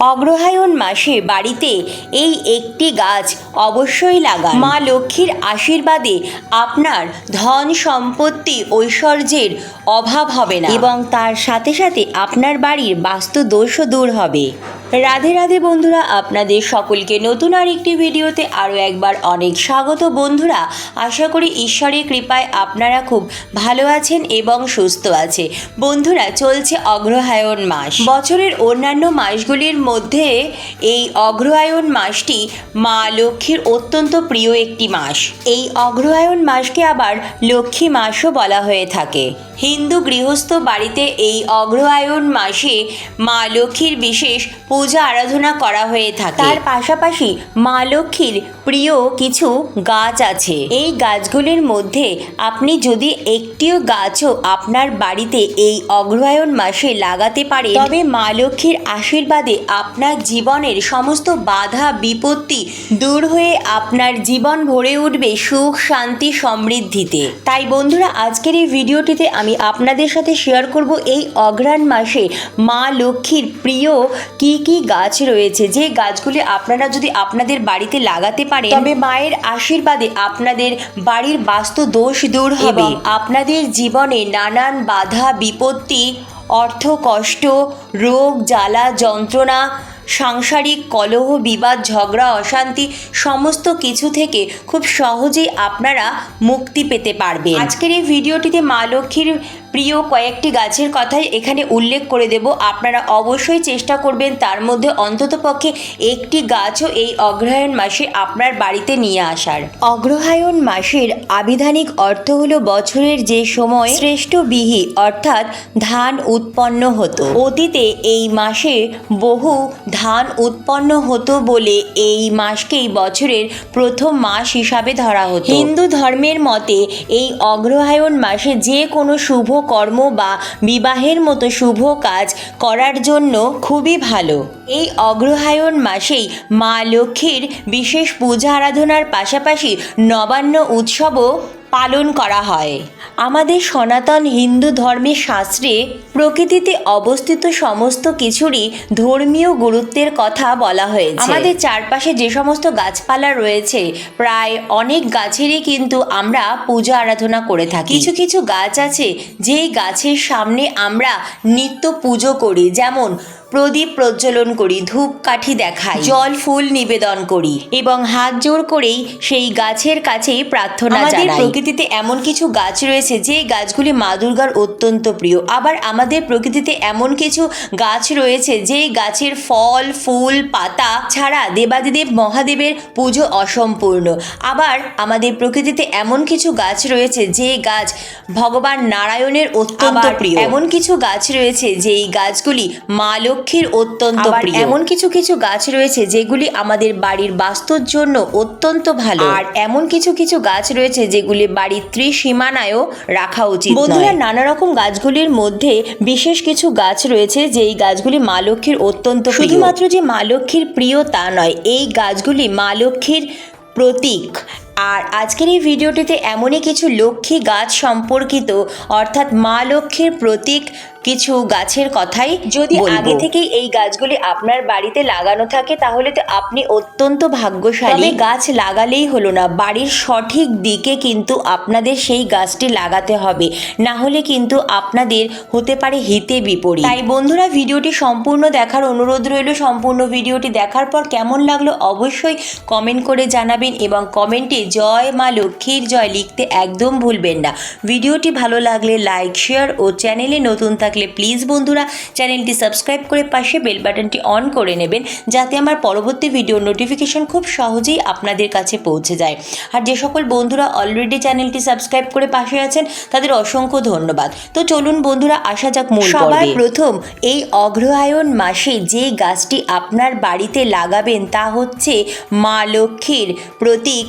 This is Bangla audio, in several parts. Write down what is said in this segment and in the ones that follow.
অগ্রহায়ণ মাসে বাড়িতে এই একটি গাছ অবশ্যই লাগা মা লক্ষ্মীর আশীর্বাদে আপনার ধন সম্পত্তি ঐশ্বর্যের অভাব হবে না। এবং তার সাথে সাথে আপনার বাড়ির বাস্তু দোষও দূর হবে। রাধে রাধে বন্ধুরা, আপনাদের সকলকে নতুন আর একটি ভিডিওতে আরও একবার অনেক স্বাগত বন্ধুরা। আশা করি ঈশ্বরের কৃপায় আপনারা খুব ভালো আছেন এবং সুস্থ আছে বন্ধুরা, চলছে অগ্রহায়ণ মাস। বছরের অন্যান্য মাসগুলির মধ্যে এই অগ্রহায়ণ মাসটি মা লক্ষ্মীর অত্যন্ত প্রিয় একটি মাস। এই অগ্রহায়ণ মাসকে আবার লক্ষ্মী মাসও বলা হয়ে থাকে। হিন্দু গৃহস্থ বাড়িতে এই অগ্রহায়ণ মাসে মা লক্ষ্মীর বিশেষ পূজা আরাধনা করা হয়ে থাকে। তার পাশাপাশি মা লক্ষ্মীর প্রিয় কিছু গাছ আছে। এই গাছগুলির মধ্যে আপনি যদি একটিও গাছও আপনার বাড়িতে এই অগ্রহায়ণ মাসে লাগাতে পারে তবে মা লক্ষ্মীর আশীর্বাদে আপনার জীবনের সমস্ত বাধা, বিপত্তি দূর হয়ে আপনার জীবন ভরে উঠবে সুখ, শান্তি, সমৃদ্ধিতে। তাই বন্ধুরা, আজকের এই ভিডিওটিতে আমি আপনাদের সাথে শেয়ার করব এই অঘ্রাণ মাসে মা লক্ষ্মীর প্রিয় কি কি গাছ রয়েছে? যে গাছগুলি আপনারা যদি আপনাদের বাড়িতে লাগাতে পারেন তবে মায়ের আশীর্বাদে আপনাদের বাড়ির বাস্তু দোষ দূর হবে। আপনাদের জীবনে নানান বাধা বিপত্তি অর্থ কষ্ট রোগ জ্বালা যন্ত্রণা সাংসারিক কলহ বিবাদ ঝগড়া অশান্তি সমস্ত কিছু থেকে খুব সহজেই আপনারা মুক্তি পেতে পারবেন। আজকের এই ভিডিওটিতে মা লক্ষ্মীর প্রিয় কয়েকটি গাছের কথাই এখানে উল্লেখ করে দেব। আপনারা অবশ্যই চেষ্টা করবেন তার মধ্যে অন্ততপক্ষে একটি গাছও এই অগ্রহায়ণ মাসে আপনার বাড়িতে নিয়ে আসার। অগ্রহায়ণ মাসের আবিধানিক অর্থ হলো বছরের যে সময় শ্রেষ্ঠ বিহি, অর্থাৎ ধান উৎপন্ন হতো। অতীতে এই মাসে বহু ধান উৎপন্ন হতো বলে এই মাসকেই বছরের প্রথম মাস হিসাবে ধরা হতো। হিন্দু ধর্মের মতে এই অগ্রহায়ণ মাসে যে কোনো শুভ কর্ম বা বিবাহের মতো শুভ কাজ করার জন্য খুবই ভালো। এই অগ্রহায়ণ মাসেই মা লক্ষ্মীর বিশেষ পূজা আরাধনার পাশাপাশি নবান্ন উৎসবও পালন করা হয়। আমাদের সনাতন হিন্দু ধর্মের শাস্ত্রে প্রকৃতিতে অবস্থিত সমস্ত কিছুরই ধর্মীয় গুরুত্বের কথা বলা হয়েছে। আমাদের চারপাশে যে সমস্ত গাছপালা রয়েছে, প্রায় অনেক গাছেরই কিন্তু আমরা পূজা আরাধনা করে থাকি। কিছু কিছু গাছ আছে, যেই গাছের সামনে আমরা নিত্য পুজো করি, যেমন প্রদীপ প্রজ্বলন করি ধূপকাঠি দেখাই জল ফুল নিবেদন করি এবং হাত জোর করেই সেই গাছের কাছেই প্রার্থনা জানাই। প্রকৃতিতে এমন কিছু গাছ রয়েছে যে গাছগুলি মা দুর্গার অত্যন্ত প্রিয়। আবার আমাদের প্রকৃতিতে এমন কিছু গাছ রয়েছে যে গাছের ফল ফুল পাতা ছাড়া দেবাদিদেব মহাদেবের পুজো অসম্পূর্ণ। আবার আমাদের প্রকৃতিতে এমন কিছু গাছ রয়েছে যে গাছ ভগবান নারায়ণের অত্যন্ত প্রিয়। এমন কিছু গাছ রয়েছে যেই গাছগুলি মা লক্ষ্মীর অত্যন্ত প্রিয়। এমন কিছু কিছু গাছ রয়েছে যেগুলি আমাদের বাড়ির বাস্তুর জন্য অত্যন্ত ভালো। আর এমন কিছু কিছু গাছ রয়েছে যেগুলি বাড়ির ত্রিসীমানায়ও রাখা উচিত বন্ধুরা নানা রকম গাছগুলির মধ্যে বিশেষ কিছু গাছ রয়েছে যেই গাছগুলি মা লক্ষ্মীর অত্যন্ত শুধুমাত্র যে মা লক্ষ্মীর প্রিয় তা নয় এই গাছগুলি মা লক্ষ্মীর প্রতীক। আর আজকের এই ভিডিওটিতে এমনই কিছু লক্ষ্মী গাছ সম্পর্কিত অর্থাৎ মা লক্ষ্মীর প্রতীক কিছু গাছের কথাই যদি আগে থেকেই এই গাছগুলি আপনার বাড়িতে লাগানো থাকে তাহলে তো আপনি অত্যন্ত ভাগ্যশালী। গাছ লাগালেই হলো না বাড়ির সঠিক দিকে কিন্তু আপনাদের সেই গাছটি লাগাতে হবে না হলে কিন্তু আপনাদের হতে পারে হিতে বিপরীত। তাই বন্ধুরা ভিডিওটি সম্পূর্ণ দেখার অনুরোধ রইল। সম্পূর্ণ ভিডিওটি দেখার পর কেমন লাগল অবশ্যই কমেন্ট করে জানাবেন এবং কমেন্টে জয় মা লক্ষ্মীর জয় লিখতে একদম ভুলবেন না। ভিডিওটি ভালো লাগলে লাইক শেয়ার ও চ্যানেলে নতুন থাকলে প্লিজ বন্ধুরা চ্যানেলটি সাবস্ক্রাইব করে পাশে বেল বাটনটি অন করে নেবেন যাতে আমার পরবর্তী ভিডিওর নোটিফিকেশন খুব সহজেই আপনাদের কাছে পৌঁছে যায়। আর যে সকল বন্ধুরা অলরেডি চ্যানেলটি সাবস্ক্রাইব করে পাশে আছেন তাদের অসংখ্য ধন্যবাদ। তো চলুন বন্ধুরা আসা যাক মূল সবার প্রথম এই অগ্রহায়ণ মাসে যে গাছটি আপনার বাড়িতে লাগাবেন তা হচ্ছে মা লক্ষ্মীর প্রতীক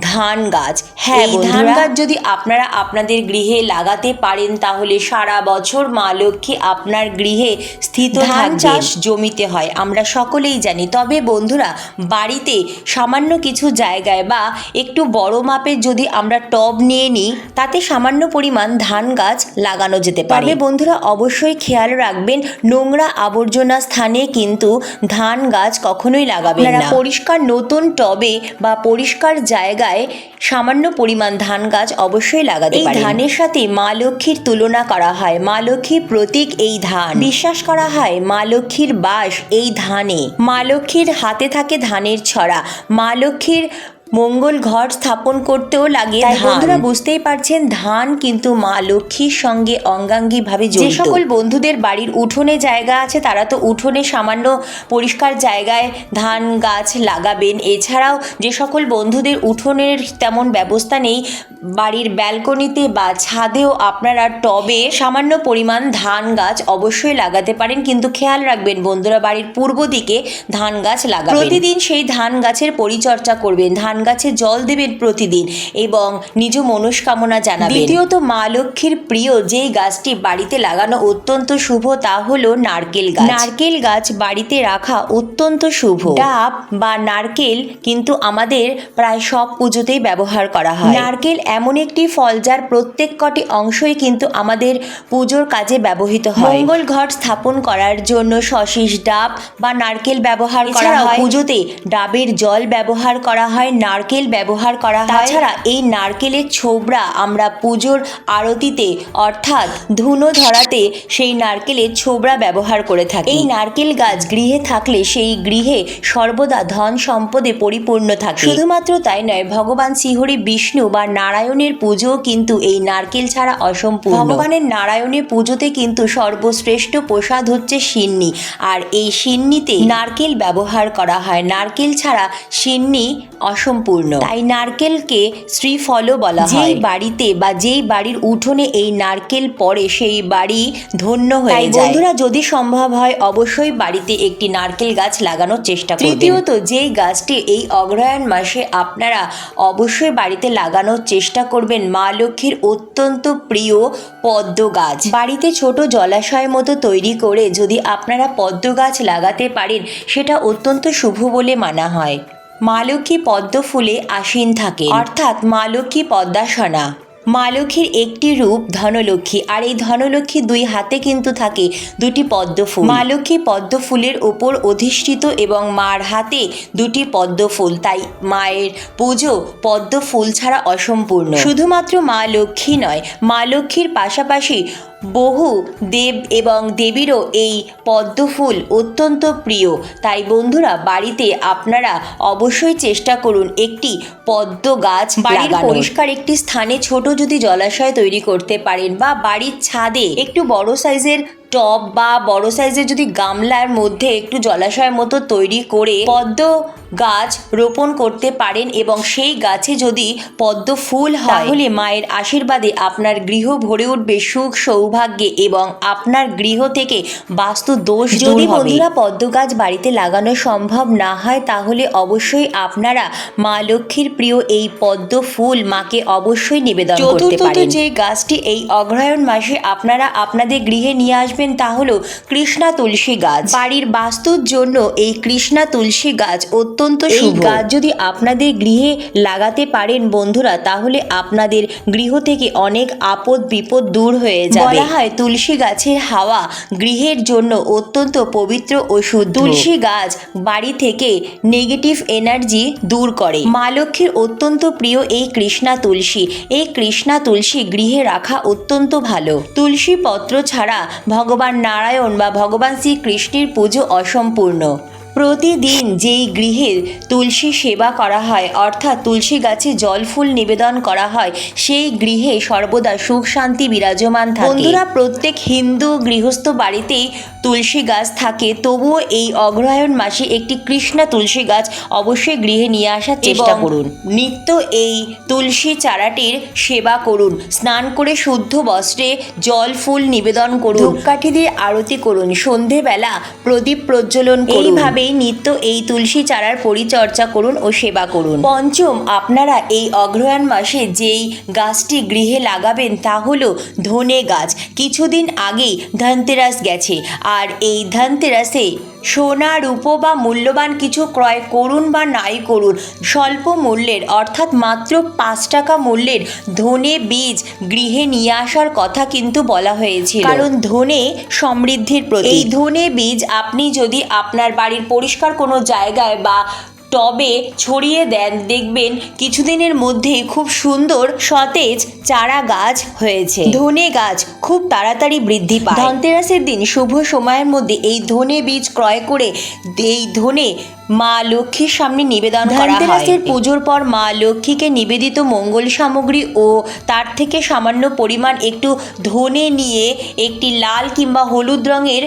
ধান গাছ। হ্যাঁ এই ধান গাছ যদি আপনারা আপনাদের গৃহে লাগাতে পারেন তাহলে সারা বছর মা লক্ষ্মী আপনার গৃহে স্থিত ধান চাষ জমিতে হয়। আমরা সকলেই জানি। তবে বন্ধুরা বাড়িতে সামান্য কিছু জায়গায় বা একটু বড় মাপের যদি আমরা টব নিয়ে নিই তাতে সামান্য পরিমাণ ধান গাছ লাগানো যেতে পারে। তবে বন্ধুরা অবশ্যই খেয়াল রাখবেন নোংরা আবর্জনা স্থানে কিন্তু ধান গাছ কখনোই লাগাবেন না। পরিষ্কার নতুন টবে বা পরিষ্কার জায়গায় সামান্য পরিমাণ ধান গাছ অবশ্যই লাগাতে এই ধানের সাথে মা লক্ষ্মীর তুলনা করা হয়। মা লক্ষ্মীর প্রতীক এই ধান। বিশ্বাস করা হয় মা লক্ষ্মীর বাস এই ধানে। মা লক্ষ্মীর হাতে থাকে ধানের ছড়া। মা লক্ষ্মীর মঙ্গল ঘর স্থাপন করতেও লাগে তাই বন্ধুরা বুঝতেই পারছেন ধান কিন্তু মা লক্ষ্মীর সঙ্গে অঙ্গাঙ্গিভাবে যে সকল বন্ধুদের বাড়ির উঠোনে জায়গা আছে তারা তো উঠোনে সামান্য পরিষ্কার জায়গায় ধান গাছ লাগাবেন। এছাড়াও যে সকল বন্ধুদের উঠোনের তেমন ব্যবস্থা নেই বাড়ির ব্যালকনিতে বা ছাদেও আপনারা টবে সামান্য পরিমাণ ধান গাছ অবশ্যই লাগাতে পারেন। কিন্তু খেয়াল রাখবেন বন্ধুরা বাড়ির পূর্ব দিকে ধান গাছ লাগাবেন। প্রতিদিন সেই ধান গাছের পরিচর্যা করবেন। ধান গাছে জল দেবেন প্রতিদিন এবং নিজ মনস্কামনা জানাবেন। দ্বিতীয়ত মা লক্ষ্মীর প্রিয় যেই গাছটি বাড়িতে লাগানো অত্যন্ত শুভ তা হলো নারকেল গাছ। নারকেল গাছ বাড়িতে রাখা অত্যন্ত শুভ। ডাব বা নারকেল কিন্তু আমাদের প্রায় সব পুজোতেই ব্যবহার করা হয়। নারকেল এমন একটি ফল যার প্রত্যেক কটি অংশই কিন্তু আমাদের পুজোর কাজে ব্যবহৃত হয়। মঙ্গল ঘট স্থাপন করার জন্য সশিস ডাব বা নারকেল ব্যবহার করা হয়। পুজোতে ডাবের জল ব্যবহার করা হয়। নারকেল ব্যবহার করা হয়। তাছাড়া এই নারকেলের ছোবড়া আমরা পুজোর আরতিতে, অর্থাৎ ধুনো ধরাতে সেই নারকেলের ছোবড়া ব্যবহার করে থাকি। এই নারকেল গাছ গৃহে থাকলে সেই গৃহে সর্বদা ধন সম্পদে পরিপূর্ণ থাকে। শুধুমাত্র তাই নয়, ভগবান শ্রীহরি বিষ্ণু বা নারায়ণের পুজো কিন্তু এই নারকেল ছাড়া অসম্পূর্ণ। ভগবানের নারায়ণের পুজোতে কিন্তু সর্বশ্রেষ্ঠ প্রসাদ হচ্ছে সিন্নি। আর এই সিন্নিতে নারকেল ব্যবহার করা হয়। নারকেল ছাড়া সিন্নি অসম্পূর্ণ। তাই নারকেলকে শ্রীফলও বলা হয়। যেই বাড়িতে বা যেই বাড়ির উঠোনে এই নারকেল পড়ে সেই বাড়ি ধন্য হয়ে যায়। বন্ধুরা যদি সম্ভব হয় অবশ্যই বাড়িতে একটি নারকেল গাছ লাগানোর চেষ্টা করবেন। তৃতীয়ত যেই গাছটি এই অগ্রহায়ণ মাসে আপনারা অবশ্যই বাড়িতে লাগানোর চেষ্টা করবেন মা লক্ষ্মীর অত্যন্ত প্রিয় পদ্ম গাছ। বাড়িতে ছোট জলাশয় মতো তৈরি করে যদি আপনারা পদ্ম গাছ লাগাতে পারেন সেটা অত্যন্ত শুভ বলে মানা হয়। মা লক্ষ্মী পদ্ম ফুলে আসীন থাকে। অর্থাৎ মা লক্ষ্মী পদ্মাসনা। মা লক্ষ্মীর একটি রূপ ধনলক্ষ্মী, আর এই ধনলক্ষ্মী দুই হাতে কিন্তু থাকে দুটি পদ্ম ফুল। লক্ষ্মী পদ্ম ফুলের ওপর অধিষ্ঠিত এবং মার হাতে দুটি পদ্ম ফুল, তাই মায়ের পুজো পদ্ম ফুল ছাড়া অসম্পূর্ণ। শুধুমাত্র মা লক্ষ্মী নয়, মা লক্ষ্মীর পাশাপাশি বহু দেব এবং দেবীরও এই পদ্ম ফুল অত্যন্ত প্রিয়। তাই বন্ধুরা বাড়িতে আপনারা অবশ্যই চেষ্টা করুন একটি পদ্ম গাছ বাড়ির পরিষ্কার একটি স্থানে ছোট যদি জলাশয় তৈরি করতে পারেন বা বাড়ির ছাদে একটু বড় সাইজের টব বা বড় সাইজের যদি গামলার মধ্যে একটু জলাশয়ের মতো তৈরি করে পদ্ম গাছ রোপণ করতে পারেন এবং সেই গাছে যদি পদ্ম ফুল হয় তাহলে মায়ের আশীর্বাদে আপনার গৃহ ভরে উঠবে সুখ সৌভাগ্যে এবং আপনার গৃহ থেকে বাস্তু দোষ যদি বন্ধুরা পদ্ম গাছ বাড়িতে লাগানো সম্ভব না হয় তাহলে অবশ্যই আপনারা মা লক্ষ্মীর প্রিয় এই পদ্ম ফুল মাকে অবশ্যই নিবেদন করতে পারেন। যে গাছটি এই অগ্রহায়ণ মাসে আপনারা আপনাদের গৃহে নিয়ে আসবেন তা হলো কৃষ্ণা তুলসী গাছ। বাড়ির বাস্তুর জন্য এই কৃষ্ণা তুলসী গাছ অত্যন্ত শুভ। গাছ যদি আপনাদের গৃহে লাগাতে পারেন বন্ধুরা তাহলে আপনাদের গৃহ থেকে অনেক আপদ বিপদ দূর হয়ে যাবে। বলা হয় তুলসী গাছের হাওয়া গৃহের জন্য অত্যন্ত পবিত্র ও শুদ্ধ। তুলসী গাছ বাড়ি থেকে নেগেটিভ এনার্জি দূর করে। মা লক্ষ্মীর অত্যন্ত প্রিয় এই কৃষ্ণা তুলসী। এই কৃষ্ণা তুলসী গৃহে রাখা অত্যন্ত ভালো। তুলসী পত্র ছাড়া ভগবান নারায়ণ বা ভগবান শ্রীকৃষ্ণের পুজো অসম্পূর্ণ। প্রতিদিন যেই গৃহে তুলসী সেবা করা হয়, অর্থাৎ তুলসী গাছে জল ফুল নিবেদন করা হয়, সেই গৃহে সর্বদা সুখ শান্তি বিরাজমান থাকে। বন্ধুরা, প্রত্যেক হিন্দু গৃহস্থ বাড়িতেই তুলসী গাছ থাকে তবুও এই অগ্রহায়ণ মাসে একটি কৃষ্ণা তুলসী গাছ অবশ্যই গৃহে নিয়ে আসার চেষ্টা করুন। নিত্য এই তুলসী চারাটির সেবা করুন। স্নান করে শুদ্ধ বস্ত্রে জল ফুল নিবেদন করুন। ধূপকাঠি দিয়ে আরতি করুন। সন্ধেবেলা প্রদীপ প্রজ্বলন এইভাবেই নিত্য এই তুলসী চারার পরিচর্যা করুন ও সেবা করুন। পঞ্চম আপনারা এই অগ্রহায়ণ মাসে যেই গাছটি গৃহে লাগাবেন তা হলো ধনে গাছ। কিছুদিন আগেই ধনতেরাস গেছে। আর এই ধনতেরাসে সোনা রূপো বা মূল্যবান কিছু ক্রয় করুন বা নাই করুন স্বল্প মূল্যের অর্থাৎ মাত্র পাঁচ টাকা মূল্যের ধনে বীজ গৃহে নিয়ে আসার কথা কিন্তু বলা হয়েছিল। কারণ ধনে সমৃদ্ধির প্রতি এই ধনে বীজ আপনি যদি আপনার বাড়ির পরিষ্কার কোনো জায়গায় বা টবে ছড়িয়ে দেন। দেখবেন কিছুদিনের মধ্যেই খুব সুন্দর সতেজ চারা গাছ হয়েছে। ধনে গাছ খুব তাড়াতাড়ি বৃদ্ধি পায়। ধনতেরাসের দিন শুভ সময়ের মধ্যে এই ধনে বীজ ক্রয় করে এই ধনে মা লক্ষ্মীর সামনে নিবেদন ধনতেরাসের পুজোর পর মা লক্ষ্মীকে নিবেদিত মঙ্গল সামগ্রী ও তার থেকে সামান্য পরিমাণ একটু ধনে নিয়ে একটি লাল কিংবা হলুদ রঙের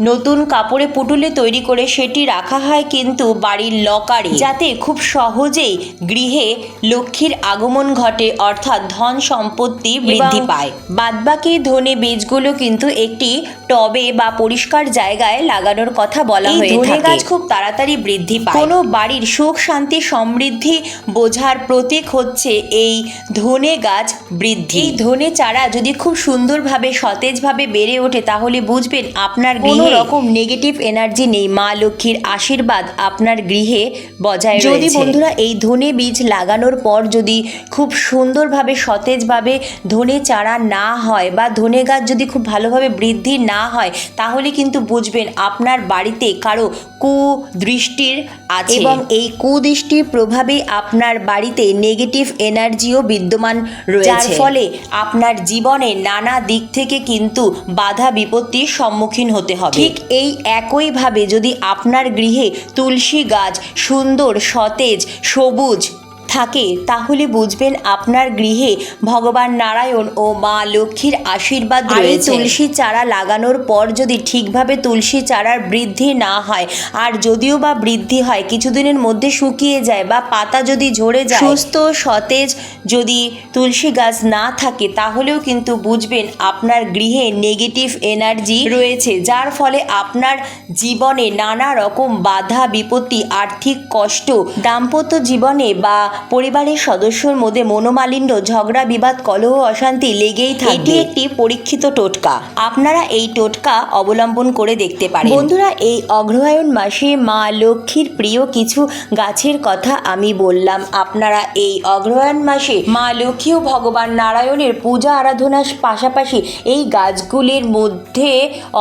নতুন কাপড়ে পুটুলে তৈরি করে সেটি রাখা হয় কিন্তু বাড়ির লকারে। যাতে খুব সহজেই গৃহে লক্ষ্মীর আগমন ঘটে অর্থাৎ ধন সম্পত্তি বৃদ্ধি পায়। বাদবাকি ধনে বীজগুলো কিন্তু একটি টবে বা পরিষ্কার জায়গায় লাগানোর কথা বলা হয়ে থাকে। গাছ খুব তাড়াতাড়ি বৃদ্ধি পায়। কোনো বাড়ির সুখ শান্তি সমৃদ্ধি বোঝার প্রতীক হচ্ছে এই ধনে গাছ বৃদ্ধি। এই ধনে চারা যদি খুব সুন্দরভাবে সতেজভাবে বেড়ে ওঠে তাহলে বুঝবেন আপনার গৃহে রকম নেগেটিভ এনার্জি নেই। মা লক্ষ্মীর আশীর্বাদ আপনার গৃহে বজায় যদি বন্ধুরা এই ধনে বীজ লাগানোর পর যদি খুব সুন্দরভাবে সতেজভাবে ধনে চারা না হয় বা ধনে গাছ যদি খুব ভালোভাবে বৃদ্ধি না হয় তাহলে কিন্তু বুঝবেন আপনার বাড়িতে কারও কুদৃষ্টির আছে। এবং এই কুদৃষ্টির প্রভাবে আপনার বাড়িতে নেগেটিভ এনার্জিও বিদ্যমান রয়েছে। যার ফলে আপনার জীবনে নানা দিক থেকে কিন্তু বাধা বিপত্তির সম্মুখীন হতে হবে। ঠিক এই একইভাবে যদি আপনার গৃহে তুলসী গাছ সুন্দর সতেজ সবুজ থাকে তাহলে বুঝবেন আপনার গৃহে ভগবান নারায়ণ ও মা লক্ষ্মীর আশীর্বাদ রয়েছে তুলসী চারা লাগানোর পর যদি ঠিকভাবে তুলসী চারার বৃদ্ধি না হয় আর যদিও বা বৃদ্ধি হয় কিছুদিনের মধ্যে শুকিয়ে যায় বা পাতা যদি ঝরে যায় সুস্থ সতেজ যদি তুলসী গাছ না থাকে তাহলেও কিন্তু বুঝবেন আপনার গৃহে নেগেটিভ এনার্জি রয়েছে যার ফলে আপনার জীবনে নানা রকম বাধা বিপত্তি আর্থিক কষ্ট দাম্পত্য জীবনে বা পরিবারের সদস্যর মধ্যে মনোমালিন্য ঝগড়া বিবাদ কলহ অশান্তি লেগেই থাকে। এটি একটি পরীক্ষিত টোটকা। আপনারা এই টোটকা অবলম্বন করে দেখতে পারেন। বন্ধুরা এই অগ্রহায়ণ মাসে মা লক্ষ্মীর প্রিয় কিছু গাছের কথা আমি বললাম। আপনারা এই অগ্রহায়ণ মাসে মা লক্ষ্মী ও ভগবান নারায়ণের পূজা আরাধনার পাশাপাশি এই গাছগুলির মধ্যে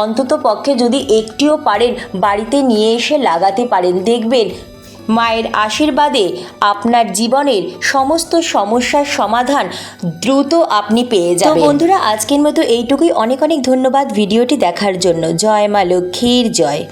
অন্তত পক্ষে যদি একটিও পারেন বাড়িতে নিয়ে এসে লাগাতে পারেন। দেখবেন মায়ের আশীর্বাদে আপনার জীবনের সমস্ত সমস্যার সমাধান দ্রুত আপনি পেয়ে যাবেন। বন্ধুরা আজকের মতো এইটুকুই। অনেক অনেক ধন্যবাদ ভিডিওটি দেখার জন্য। জয় মা লক্ষ্মীর জয়।